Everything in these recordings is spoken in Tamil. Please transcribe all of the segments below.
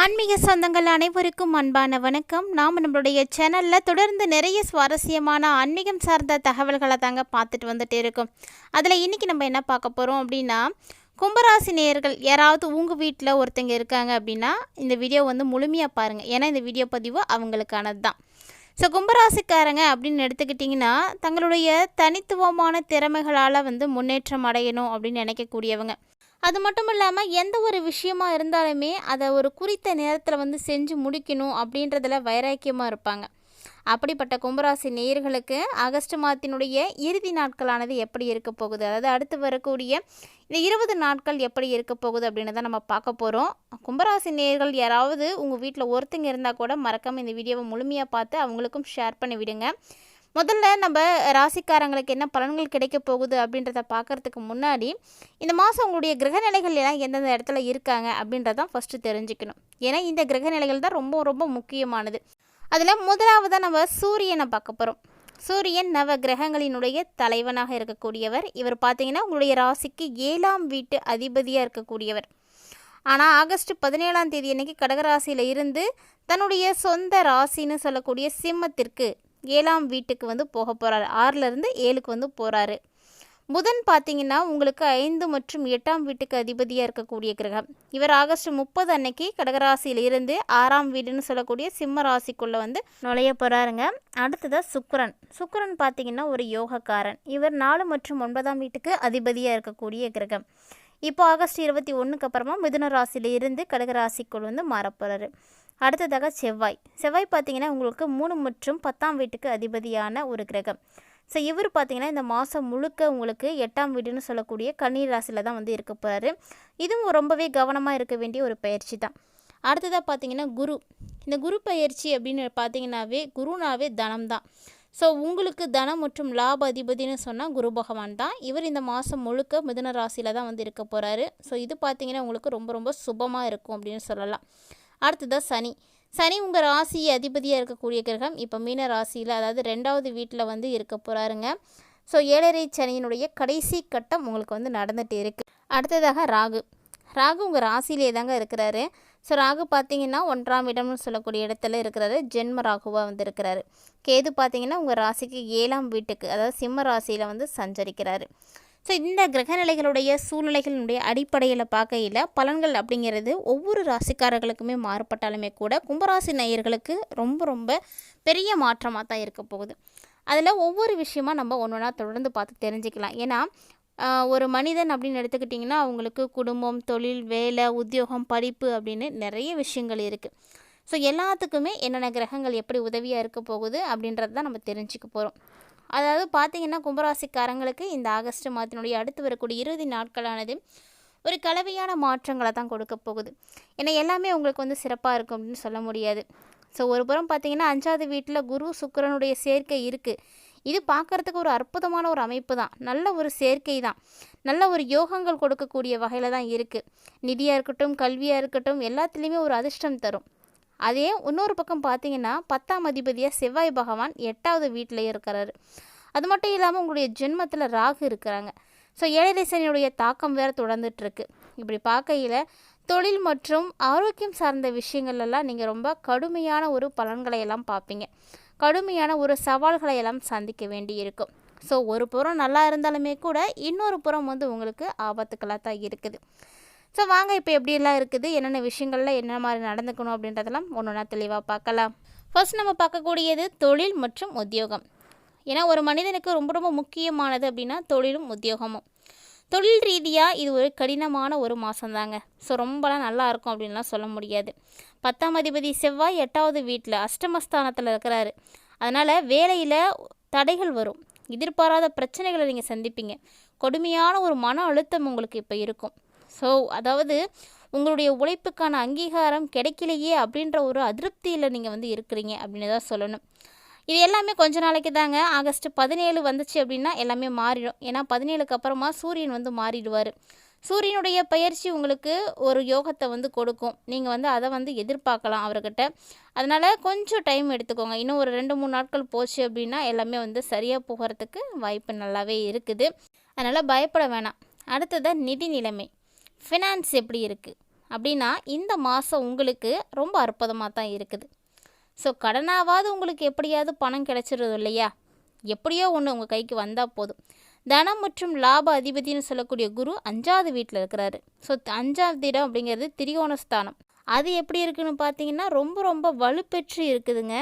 ஆன்மீக சொந்தங்கள் அனைவருக்கும் அன்பான வணக்கம். நாம் நம்மளுடைய சேனலில் தொடர்ந்து நிறைய சுவாரஸ்யமான ஆன்மீகம் சார்ந்த தகவல்களை தாங்க பார்த்துட்டு வந்துட்டு இருக்கோம். அதில் இன்றைக்கி நம்ம என்ன பார்க்க போகிறோம் அப்படின்னா கும்பராசி நேயர்கள் யாராவது உங்கள் வீட்டில் ஒருத்தங்க இருக்காங்க அப்படின்னா இந்த வீடியோ வந்து முழுமையாக பாருங்கள் ஏன்னா இந்த வீடியோ பதிவு அவங்களுக்கானது தான் ஸோ கும்பராசிக்காரங்க அப்படின்னு எடுத்துக்கிட்டிங்கன்னா தங்களுடைய தனித்துவமான திறமைகளால் வந்து முன்னேற்றம் அடையணும் அப்படின்னு நினைக்கக்கூடியவங்க. அது மட்டும் இல்லாமல் எந்த ஒரு விஷயமா இருந்தாலுமே அதை ஒரு குறித்த நேரத்தில் வந்து செஞ்சு முடிக்கணும் அப்படின்றதுல வைராக்கியமாக இருப்பாங்க. அப்படிப்பட்ட கும்பராசி நேயர்களுக்கு ஆகஸ்ட் மாதத்தினுடைய இறுதி நாட்களானது எப்படி இருக்க போகுது? அதாவது அடுத்து வரக்கூடிய இந்த இருபது நாட்கள் எப்படி இருக்க போகுது அப்படின்னு தான் நம்ம பார்க்க போகிறோம் கும்பராசி நேயர்கள் யாராவது உங்கள் வீட்டில் ஒருத்தங்க இருந்தால் கூட மறக்காமல் இந்த வீடியோவை முழுமையாக பார்த்து அவங்களுக்கும் ஷேர் பண்ணி விடுங்க. முதல்ல நம்ம ராசிக்காரங்களுக்கு என்ன பலன்கள் கிடைக்க போகுது அப்படின்றத பார்க்கறதுக்கு முன்னாடி இந்த மாதம் உங்களுடைய கிரகநிலைகள் எல்லாம் எந்தெந்த இடத்துல இருக்காங்க அப்படின்றதான் ஃபஸ்ட்டு தெரிஞ்சுக்கணும். ஏன்னா இந்த கிரகநிலைகள் தான் ரொம்ப ரொம்ப முக்கியமானது. அதில் முதலாவதாக நம்ம சூரியனை பார்க்க போகிறோம் சூரியன் நவ கிரகங்களினுடைய தலைவனாக இருக்கக்கூடியவர். இவர் பார்த்தீங்கன்னா உங்களுடைய ராசிக்கு ஏழாம் வீட்டு அதிபதியாக இருக்கக்கூடியவர். ஆனால் ஆகஸ்ட் பதினேழாம் தேதி அன்னைக்கு கடகராசியில் இருந்து தன்னுடைய சொந்த ராசின்னு சொல்லக்கூடிய சிம்மத்திற்கு ஏழாம் வீட்டுக்கு வந்து போக போகிறாரு ஆறிலிருந்து ஏழுக்கு வந்து போகிறாரு புதன் பார்த்தீங்கன்னா உங்களுக்கு ஐந்து மற்றும் எட்டாம் வீட்டுக்கு அதிபதியாக இருக்கக்கூடிய கிரகம். இவர் ஆகஸ்ட் முப்பது அன்னைக்கு கடகராசியில் இருந்து ஆறாம் வீடுன்னு சொல்லக்கூடிய சிம்ம ராசிக்குள்ளே வந்து நுழைய போகிறாருங்க அடுத்ததாக சுக்கரன். சுக்கரன் பார்த்தீங்கன்னா ஒரு யோகக்காரன். இவர் நாலு மற்றும் ஒன்பதாம் வீட்டுக்கு அதிபதியாக இருக்கக்கூடிய கிரகம். இப்போ ஆகஸ்ட் இருபத்தி ஒன்றுக்கு அப்புறமா மிதுன ராசியிலிருந்து கடகராசிக்குள் வந்து மாறப்போகிறாரு அடுத்ததாக செவ்வாய். செவ்வாய் பார்த்தீங்கன்னா உங்களுக்கு மூணு மற்றும் பத்தாம் வீட்டுக்கு அதிபதியான ஒரு கிரகம். ஸோ இவர் பார்த்தீங்கன்னா இந்த மாதம் முழுக்க உங்களுக்கு எட்டாம் வீடுன்னு சொல்லக்கூடிய கண்ணீர் ராசியில் தான் வந்து இருக்க போகிறாரு இதுவும் ரொம்பவே கவனமாக இருக்க வேண்டிய ஒரு பயிற்சி தான். அடுத்ததாக பார்த்தீங்கன்னா குரு. இந்த குரு பயிற்சி அப்படின்னு பார்த்தீங்கன்னாவே குருனாவே தனம் தான். ஸோ உங்களுக்கு தனம் மற்றும் லாப அதிபதினு சொன்னால் குரு பகவான் தான். இவர் இந்த மாதம் முழுக்க மிதுன ராசியில் தான் வந்து இருக்க போகிறாரு ஸோ இது பார்த்தீங்கன்னா உங்களுக்கு ரொம்ப ரொம்ப சுபமாக இருக்கும் அப்படின்னு சொல்லலாம். அடுத்ததாக சனி. சனி உங்கள் ராசி அதிபதியாக இருக்கக்கூடிய கிரகம் இப்போ மீன ராசியில் அதாவது ரெண்டாவது வீட்டில் வந்து இருக்க போகிறாருங்க ஸோ ஏழரை சனியினுடைய கடைசி கட்டம் உங்களுக்கு வந்து நடந்துகிட்டு இருக்குது அடுத்ததாக ராகு. ராகு உங்கள் ராசியிலே தாங்க இருக்கிறாரு. ஸோ ராகு பார்த்தீங்கன்னா ஒன்றாம் இடம்னு சொல்லக்கூடிய இடத்துல இருக்கிறாரு. ஜென்ம ராகுவாக வந்து இருக்கிறாரு. கேது பார்த்தீங்கன்னா உங்கள் ராசிக்கு ஏழாம் வீட்டுக்கு அதாவது சிம்ம ராசியில் வந்து சஞ்சரிக்கிறாரு. ஸோ இந்த கிரகநிலைகளுடைய சூழ்நிலைகளினுடைய அடிப்படையில் பார்க்கையில் பலன்கள் அப்படிங்கிறது ஒவ்வொரு ராசிக்காரர்களுக்குமே மாறுபட்டாலுமே கூட கும்பராசி நேயர்களுக்கு ரொம்ப ரொம்ப பெரிய மாற்றமாக தான் இருக்க போகுது. அதில் ஒவ்வொரு விஷயமா நம்ம ஒன்று ஒன்றா தொடர்ந்து பார்த்து தெரிஞ்சுக்கலாம். ஏன்னா ஒரு மனிதன் அப்படின்னு எடுத்துக்கிட்டிங்கன்னா அவங்களுக்கு குடும்பம் தொழில் வேலை உத்தியோகம் படிப்பு அப்படின்னு நிறைய விஷயங்கள் இருக்குது ஸோ எல்லாத்துக்குமே என்னென்ன கிரகங்கள் எப்படி உதவியாக இருக்க போகுது அப்படின்றது தான் நம்ம தெரிஞ்சுக்க போகிறோம் அதாவது பார்த்தீங்கன்னா கும்பராசிக்காரங்களுக்கு இந்த ஆகஸ்ட் மாதத்தினுடைய அடுத்து வரக்கூடிய இறுதி நாட்களானது ஒரு கலவையான மாற்றங்களை தான் கொடுக்க போகுது. ஏன்னா எல்லாமே உங்களுக்கு வந்து சிறப்பாக இருக்கும் அப்படின்னு சொல்ல முடியாது. ஸோ ஒரு புறம் பார்த்தீங்கன்னா அஞ்சாவது வீட்டில் குரு சுக்கரனுடைய சேர்க்கை இருக்குது இது பார்க்கறதுக்கு ஒரு அற்புதமான ஒரு அமைப்பு தான். நல்ல ஒரு சேர்க்கை தான். நல்ல ஒரு யோகங்கள் கொடுக்கக்கூடிய வகையில் தான் இருக்குது நிதியாக இருக்கட்டும் கல்வியாக இருக்கட்டும் எல்லாத்துலேயுமே ஒரு அதிர்ஷ்டம் தரும். அதே இன்னொரு பக்கம் பார்த்தீங்கன்னா பத்தாம் அதிபதியாக செவ்வாய் பகவான் எட்டாவது வீட்டில் இருக்கிறாரு. அது மட்டும் இல்லாமல் உங்களுடைய ஜென்மத்தில் ராகு இருக்கிறாங்க. ஸோ ஏழரை சனியுடைய தாக்கம் வேறு தொடர்ந்துட்டுருக்கு. இப்படி பார்க்கையில் தொழில் மற்றும் ஆரோக்கியம் சார்ந்த விஷயங்கள் எல்லாம் நீங்கள் ரொம்ப கடுமையான ஒரு பலன்களை எல்லாம் பார்ப்பீங்க. கடுமையான ஒரு சவால்களை எல்லாம் சந்திக்க வேண்டி இருக்கும் ஸோ ஒரு புறம் நல்லா இருந்தாலுமே கூட இன்னொரு புறம் வந்து உங்களுக்கு ஆபத்துக்களாக தான் இருக்குது. ஸோ வாங்க இப்போ எப்படியெல்லாம் இருக்குது? என்னென்ன விஷயங்கள்ல என்ன மாதிரி நடந்துக்கணும் அப்படின்றதெல்லாம் ஒன்று ஒன்றா தெளிவாக பார்க்கலாம். ஃபர்ஸ்ட் நம்ம பார்க்கக்கூடியது தொழில் மற்றும் உத்தியோகம். ஏன்னா ஒரு மனிதனுக்கு ரொம்ப ரொம்ப முக்கியமானது அப்படின்னா தொழிலும் உத்தியோகமும். தொழில் ரீதியாக இது ஒரு கடினமான ஒரு மாதம் தாங்க ஸோ ரொம்பலாம் நல்லா இருக்கும் அப்படின்லாம் சொல்ல முடியாது. பத்தாம் அதிபதி செவ்வாய் எட்டாவது வீட்டில் அஷ்டமஸ்தானத்தில் இருக்கிறாரு. அதனால் வேலையில் தடைகள் வரும். எதிர்பாராத பிரச்சனைகளை நீங்கள் சந்திப்பீங்க. கொடுமையான ஒரு மன அழுத்தம் உங்களுக்கு இப்போ இருக்கும். ஸோ அதாவது உங்களுடைய உழைப்புக்கான அங்கீகாரம் கிடைக்கலையே அப்படின்ற ஒரு அதிருப்தியில் நீங்கள் வந்து இருக்கிறீங்க அப்படின்னு தான் சொல்லணும். இது எல்லாமே கொஞ்ச நாளைக்கு தாங்க. ஆகஸ்ட் பதினேழு வந்துச்சு அப்படின்னா எல்லாமே மாறிடும். ஏன்னா பதினேழுக்கு அப்புறமா சூரியன் வந்து மாறிடுவார். சூரியனுடைய பயிற்சி உங்களுக்கு ஒரு யோகத்தை வந்து கொடுக்கும். நீங்கள் வந்து அதை வந்து எதிர்பார்க்கலாம் அவர்கிட்ட. அதனால் கொஞ்சம் டைம் எடுத்துக்கோங்க. இன்னும் ஒரு ரெண்டு மூணு நாட்கள் போச்சு அப்படின்னா எல்லாமே வந்து சரியாக போகிறதுக்கு வாய்ப்பு நல்லாவே இருக்குது. அதனால் பயப்பட வேணாம். அடுத்ததான் நிதி நிலைமை. ஃபினான்ஸ் எப்படி இருக்குது அப்படின்னா இந்த மாதம் உங்களுக்கு ரொம்ப அற்புதமாக தான் இருக்குது. ஸோ கடனாவது உங்களுக்கு எப்படியாவது பணம் கிடைச்சிருது இல்லையா? எப்படியோ ஒன்று உங்கள் கைக்கு வந்தால் போதும். தனம் மற்றும் லாப அதிபதினு சொல்லக்கூடிய குரு அஞ்சாவது வீட்டில் இருக்கிறாரு. ஸோ அஞ்சாவது இடம் அப்படிங்கிறது திரிகோணஸ்தானம். அது எப்படி இருக்குன்னு பார்த்தீங்கன்னா ரொம்ப ரொம்ப வலுப்பெற்று இருக்குதுங்க.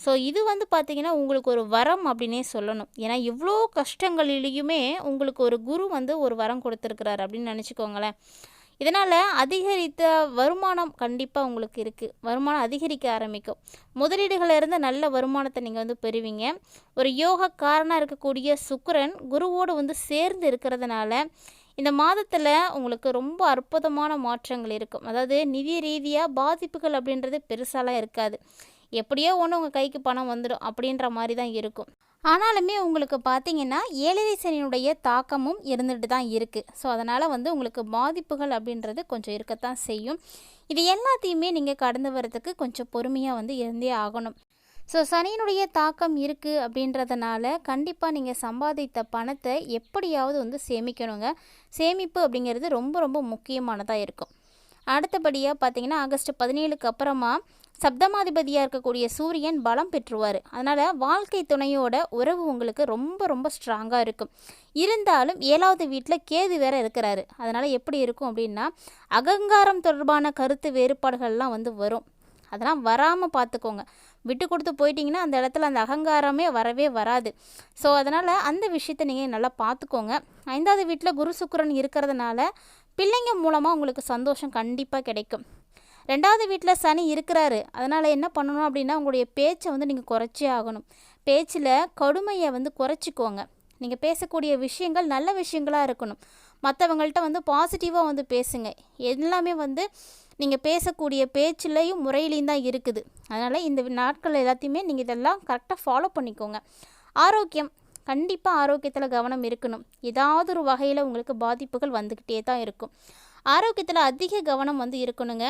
ஸோ இது வந்து பார்த்தீங்கன்னா உங்களுக்கு ஒரு வரம் அப்படின்னே சொல்லணும். ஏன்னா இவ்வளோ கஷ்டங்களிலையுமே உங்களுக்கு ஒரு குரு வந்து ஒரு வரம் கொடுத்துருக்குறாரு அப்படின்னு நினச்சிக்கோங்களேன். இதனால் அதிகரித்த வருமானம் கண்டிப்பாக உங்களுக்கு இருக்குது வருமானம் அதிகரிக்க ஆரம்பிக்கும். முதலீடுகளிலிருந்து நல்ல வருமானத்தை நீங்கள் வந்து பெறுவீங்க. ஒரு யோக காரணம் இருக்கக்கூடிய சுக்கரன் குருவோடு வந்து சேர்ந்து இருக்கிறதுனால இந்த மாதத்தில் உங்களுக்கு ரொம்ப அற்புதமான மாற்றங்கள் இருக்கும். அதாவது நிதி ரீதியாக பாதிப்புகள் அப்படின்றது பெருசாலாம் இருக்காது. எப்படியோ ஒன்று உங்கள் கைக்கு பணம் வந்துடும் அப்படின்ற மாதிரி தான் இருக்கும். ஆனாலுமே உங்களுக்கு பார்த்தீங்கன்னா ஏழரை சனியினுடைய தாக்கமும் இருந்துட்டு தான் இருக்குது ஸோ அதனால் வந்து உங்களுக்கு பாதிப்புகள் அப்படின்றது கொஞ்சம் இருக்கத்தான் செய்யும். இது எல்லாத்தையுமே நீங்கள் கடந்து வரதுக்கு கொஞ்சம் பொறுமையாக வந்து இருந்தே ஆகணும். ஸோ சனியினுடைய தாக்கம் இருக்குது அப்படின்றதுனால கண்டிப்பாக நீங்கள் சம்பாதித்த பணத்தை எப்படியாவது வந்து சேமிக்கணுங்க. சேமிப்பு அப்படிங்கிறது ரொம்ப ரொம்ப முக்கியமானதாக இருக்கும். அடுத்தபடியாக பார்த்தீங்கன்னா ஆகஸ்ட் பதினேழுக்கு அப்புறமா சப்தமாதிபதியாக இருக்கக்கூடிய சூரியன் பலம் பெற்றுவார். அதனால் வாழ்க்கை துணையோட உறவு உங்களுக்கு ரொம்ப ரொம்ப ஸ்ட்ராங்காக இருக்கும். இருந்தாலும் ஏழாவது வீட்டில் கேது வேற இருக்கிறாரு. அதனால் எப்படி இருக்கும் அப்படின்னா அகங்காரம் தொடர்பான கருத்து வேறுபாடுகள்லாம் வந்து வரும். அதெல்லாம் வராமல் பார்த்துக்கோங்க விட்டு கொடுத்து போயிட்டீங்கன்னா அந்த இடத்துல அந்த அகங்காரமே வரவே வராது. ஸோ அதனால் அந்த விஷயத்தை நீங்கள் நல்லா பார்த்துக்கோங்க ஐந்தாவது வீட்டில் குரு சுக்கரன் இருக்கிறதுனால பிள்ளைங்க மூலமாக உங்களுக்கு சந்தோஷம் கண்டிப்பாக கிடைக்கும். ரெண்டாவது வீட்டில் சனி இருக்கிறாரு. அதனால் என்ன பண்ணணும் அப்படின்னா உங்களுடைய பேச்சை வந்து நீங்கள் குறைச்சே ஆகணும். பேச்சில் கடுமையை வந்து குறைச்சிக்கோங்க. நீங்கள் பேசக்கூடிய விஷயங்கள் நல்ல விஷயங்களாக இருக்கணும். மற்றவங்கள்ட்ட வந்து பாசிட்டிவாக வந்து பேசுங்க. எல்லாமே வந்து நீங்கள் பேசக்கூடிய பேச்சிலையும் முறையிலையும் தான் இருக்குது. அதனால் இந்த நாட்கள் எல்லாத்தையுமே நீங்கள் இதெல்லாம் கரெக்டாக ஃபாலோ பண்ணிக்கோங்க. ஆரோக்கியம் கண்டிப்பாக ஆரோக்கியத்தில் கவனம் இருக்கணும். ஏதாவது ஒரு வகையில் உங்களுக்கு பாதிப்புகள் வந்துக்கிட்டே தான் இருக்கும். ஆரோக்கியத்தில் அதிக கவனம் வந்து இருக்கணுங்க.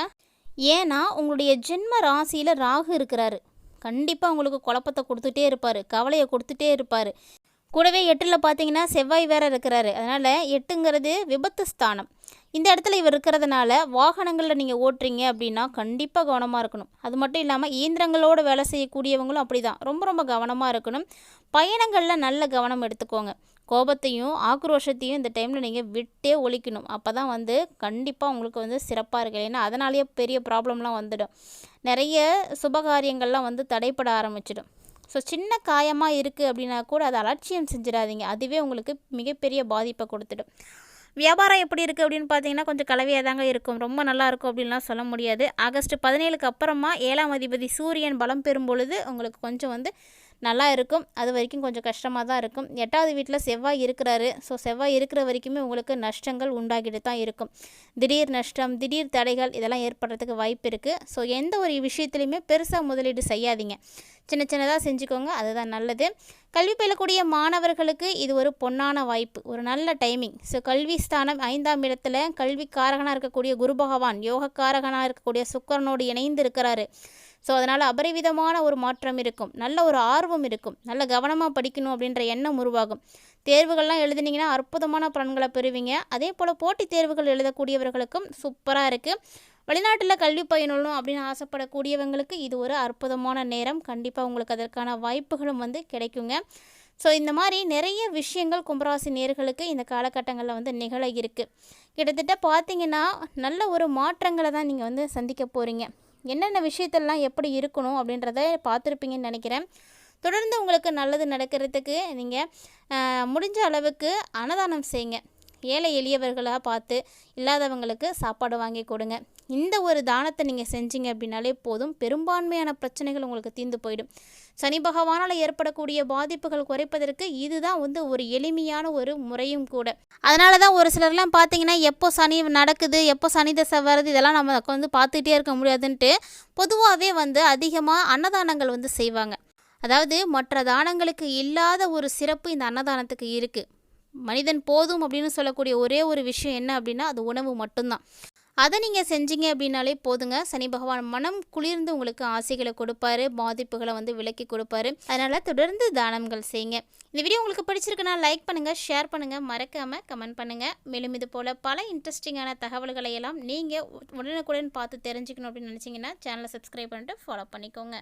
ஏன்னா உங்களுடைய ஜென்ம ராசியில் ராகு இருக்கிறாரு. கண்டிப்பாக உங்களுக்கு குழப்பத்தை கொடுத்துட்டே இருப்பார் கவலையை கொடுத்துட்டே இருப்பார். கூடவே எட்டில் பார்த்தீங்கன்னா செவ்வாய் வேற இருக்கிறாரு. அதனால் எட்டுங்கிறது விபத்து ஸ்தானம். இந்த இடத்துல இவர் இருக்கிறதுனால வாகனங்களில் நீங்கள் ஓட்டுறீங்க அப்படின்னா கண்டிப்பாக கவனமாக இருக்கணும். அது மட்டும் இல்லாமல் இயந்திரங்களோடு வேலை செய்யக்கூடியவங்களும் அப்படி தான் ரொம்ப ரொம்ப கவனமாக இருக்கணும். பயணங்களில் நல்ல கவனம் எடுத்துக்கோங்க. கோபத்தையும் ஆக்ரோஷத்தையும் இந்த டைமில் நீங்கள் விட்டே ஒழிக்கணும். அப்போ தான் வந்து கண்டிப்பாக உங்களுக்கு வந்து சிறப்பாக இருக்கு ஏன்னா அதனாலேயே பெரிய ப்ராப்ளம்லாம் வந்துடும். நிறைய சுபகாரியங்கள்லாம் வந்து தடைப்பட ஆரம்பிச்சிடும். ஸோ சின்ன காயமாக இருக்குது அப்படின்னா கூட அதை அலட்சியம் செஞ்சிடாதீங்க. அதுவே உங்களுக்கு மிகப்பெரிய பாதிப்பை கொடுத்துடும். வியாபாரம் எப்படி இருக்குது அப்படின்னு பார்த்தீங்கன்னா கொஞ்சம் கலவையாக தாங்க இருக்கும். ரொம்ப நல்லா இருக்கும் அப்படின்லாம் சொல்ல முடியாது. ஆகஸ்ட் பதினேழுக்கு அப்புறமா ஏழாம் அதிபதி சூரியன் பலம் பெறும் பொழுது உங்களுக்கு கொஞ்சம் வந்து நல்லா இருக்கும். அது வரைக்கும் கொஞ்சம் கஷ்டமாக தான் இருக்கும். எட்டாவது வீட்டில் செவ்வாய் இருக்கிறாரு. ஸோ செவ்வாய் இருக்கிற வரைக்குமே உங்களுக்கு நஷ்டங்கள் உண்டாகிட்டு தான் இருக்கும். திடீர் நஷ்டம் திடீர் தடைகள் இதெல்லாம் ஏற்படுறதுக்கு வாய்ப்பு இருக்குது ஸோ எந்த ஒரு விஷயத்துலையுமே பெருசாக முதலீடு செய்யாதீங்க. சின்ன சின்னதாக செஞ்சுக்கோங்க அதுதான் நல்லது. கல்வி பயிலக்கூடிய மாணவர்களுக்கு இது ஒரு பொன்னான வாய்ப்பு ஒரு நல்ல டைமிங் ஸோ கல்வி ஸ்தானம் ஐந்தாம் இடத்துல கல்வி காரகனாக இருக்கக்கூடிய குரு பகவான் யோக காரகனாக இருக்கக்கூடிய சுக்கரனோடு இணைந்து இருக்கிறாரு ஸோ அதனால் அபரிவிதமான ஒரு மாற்றம் இருக்கும் நல்ல ஒரு ஆர்வம் இருக்கும் நல்ல கவனமாக படிக்கணும் அப்படின்ற எண்ணம் உருவாகும். தேர்வுகள்லாம் எழுதுனீங்கன்னா அற்புதமான பலன்களை பெறுவீங்க. அதே போல் போட்டித் தேர்வுகள் எழுதக்கூடியவர்களுக்கும் சூப்பராக இருக்குது வெளிநாட்டில் கல்வி பயிலணும் அப்படின்னு ஆசைப்படக்கூடியவங்களுக்கு இது ஒரு அற்புதமான நேரம். கண்டிப்பாக உங்களுக்கு அதற்கான வாய்ப்புகளும் வந்து கிடைக்குங்க. ஸோ இந்த மாதிரி நிறைய விஷயங்கள் கும்பராசி நேர்களுக்கு இந்த காலகட்டங்களில் வந்து நிகழ இருக்குது கிட்டத்தட்ட பார்த்தீங்கன்னா நல்ல ஒரு மாற்றங்களை தான் நீங்கள் வந்து சந்திக்க போகிறீங்க என்னென்ன விஷயத்தெல்லாம் எப்படி இருக்கணும் அப்படின்றத பார்த்துருப்பீங்கன்னு நினைக்கிறேன். தொடர்ந்து உங்களுக்கு நல்லது நடக்கிறதுக்கு நீங்கள் முடிஞ்ச அளவுக்கு அன்னதானம் செய்யுங்க ஏழை எளியவர்களாக பார்த்து இல்லாதவங்களுக்கு சாப்பாடு வாங்கி கொடுங்க. இந்த ஒரு தானத்தை நீங்கள் செஞ்சீங்க அப்படின்னாலே போதும். பெரும்பான்மையான பிரச்சனைகள் உங்களுக்கு தீர்ந்து போயிடும். சனி பகவானால் ஏற்படக்கூடிய பாதிப்புகள் குறைப்பதற்கு இதுதான் வந்து ஒரு எளிமையான ஒரு முறையும் கூட. அதனால தான் ஒரு சிலர்லாம் பார்த்தீங்கன்னா எப்போ சனி நடக்குது எப்போ சனி தசை வருது இதெல்லாம் நம்ம வந்து பார்த்துக்கிட்டே இருக்க முடியாதுன்ட்டு பொதுவாகவே வந்து அதிகமாக அன்னதானங்கள் வந்து செய்வாங்க. அதாவது மற்ற தானங்களுக்கு இல்லாத ஒரு சிறப்பு இந்த அன்னதானத்துக்கு இருக்குது மனிதன் போதும் அப்படின்னு சொல்லக்கூடிய ஒரே ஒரு விஷயம் என்ன அப்படின்னா அது உணவு மட்டும்தான். அதை நீங்கள் செஞ்சீங்க அப்படின்னாலே போதுங்க. சனி பகவான் மனம் குளிர்ந்து உங்களுக்கு ஆசைகளை கொடுப்பாரு பாதிப்புகளை வந்து விலக்கி கொடுப்பாரு. அதனால் தொடர்ந்து தானங்கள் செய்யுங்க. இந்த வீடியோ உங்களுக்கு பிடிச்சிருக்குன்னா லைக் பண்ணுங்கள் ஷேர் பண்ணுங்கள் மறக்காமல் கமெண்ட் பண்ணுங்கள் மேலும் இது போல் பல இன்ட்ரெஸ்டிங்கான தகவல்களை எல்லாம் நீங்கள் உடனுக்குடன் பார்த்து தெரிஞ்சுக்கணும் அப்படின்னு நினச்சிங்கன்னா சேனலை சப்ஸ்கிரைப் பண்ணிட்டு ஃபாலோ பண்ணிக்கோங்க.